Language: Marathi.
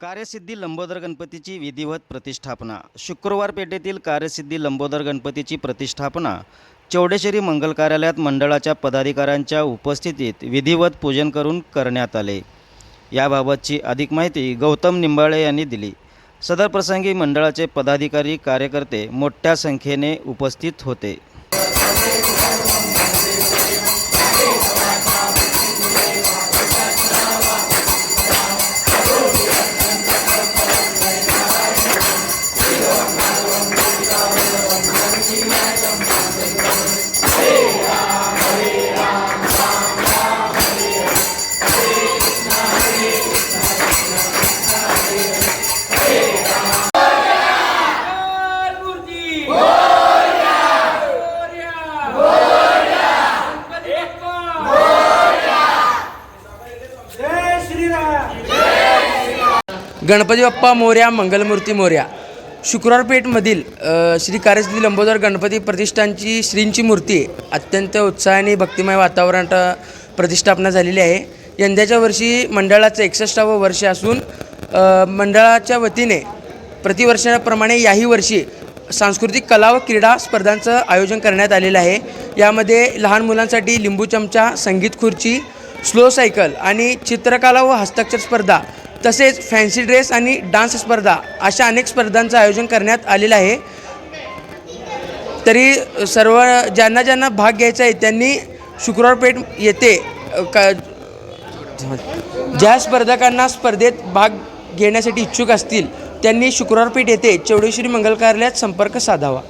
कार्यसिद्धी लंबोदर गणपतीची विधिवत प्रतिष्ठापना. शुक्रवार पेठेतील कार्यसिद्धी लंबोदर गणपतीची प्रतिष्ठापना. चौडेश्वरी मंगल कार्यालयात मंडळाच्या पदाधिकाऱ्यांच्या उपस्थितीत विधिवत पूजन करून करण्यात आले. याबाबतची अधिक माहिती गौतम निंबाळे यांनी दिली. सदर प्रसंगी मंडळाचे पदाधिकारी कार्यकर्ते मोठ्या संख्येने उपस्थित होते. गणपती बाप्पा मोर्या मंगलमूर्ती मोर्या. शुक्रवारपेठमधील श्री कार्यसिद्धी लंबोदर गणपती प्रतिष्ठानची श्रींची मूर्ती अत्यंत उत्साहाने भक्तिमय वातावरणात प्रतिष्ठापना झालेली आहे. यंदाच्या वर्षी मंडळाचं एकसष्टावं वर्ष असून मंडळाच्या वतीने प्रतिवर्षाप्रमाणे याही वर्षी सांस्कृतिक कला व क्रीडा स्पर्धांचं आयोजन करण्यात आलेलं आहे. यामध्ये लहान मुलांसाठी लिंबू चमचा संगीत खुर्ची स्लो सायकल आणि चित्रकला व हस्ताक्षर स्पर्धा तसेच फॅन्सी ड्रेस आणि डान्स स्पर्धा अशा अनेक स्पर्धांचं आयोजन करण्यात आलेलं आहे. तरी सर्व ज्यांना ज्यांना भाग घ्यायचा आहे त्यांनी शुक्रवार पेठ येते का ज्या स्पर्धकांना स्पर्धेत भाग घेण्यासाठी इच्छुक असतील त्यांनी शुक्रवारपेठ येथे चौडेश्वरी मंगल कार्यालयात संपर्क साधावा.